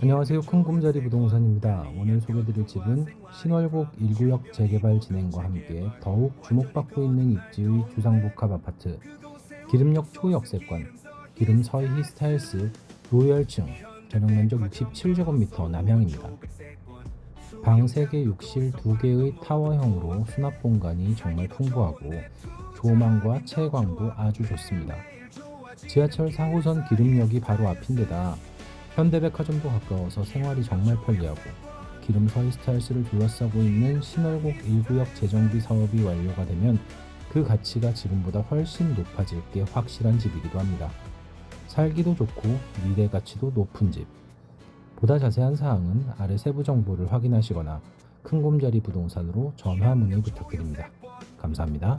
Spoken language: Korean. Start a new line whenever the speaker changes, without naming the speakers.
안녕하세요. 큰곰자리 부동산입니다. 오늘 소개드릴 집은 신월곡 1구역 재개발 진행과 함께 더욱 주목받고 있는 입지의 주상복합 아파트 기름역 초역세권 기름 서희 스타일스 로열층 전용 면적 67제곱미터 남향입니다. 방 3개, 욕실 2개의 타워형으로 수납 공간이 정말 풍부하고 조망과 채광도 아주 좋습니다. 지하철 4호선 기름역이 바로 앞인데다 현대백화점도 가까워서 생활이 정말 편리하고 기름 서희 스타일스를 둘러싸고 있는 신월곡 1구역 재정비 사업이 완료가 되면 그 가치가 지금보다 훨씬 높아질 게 확실한 집이기도 합니다. 살기도 좋고 미래 가치도 높은 집. 보다 자세한 사항은 아래 세부 정보를 확인하시거나 큰곰자리 부동산으로 전화 문의 부탁드립니다. 감사합니다.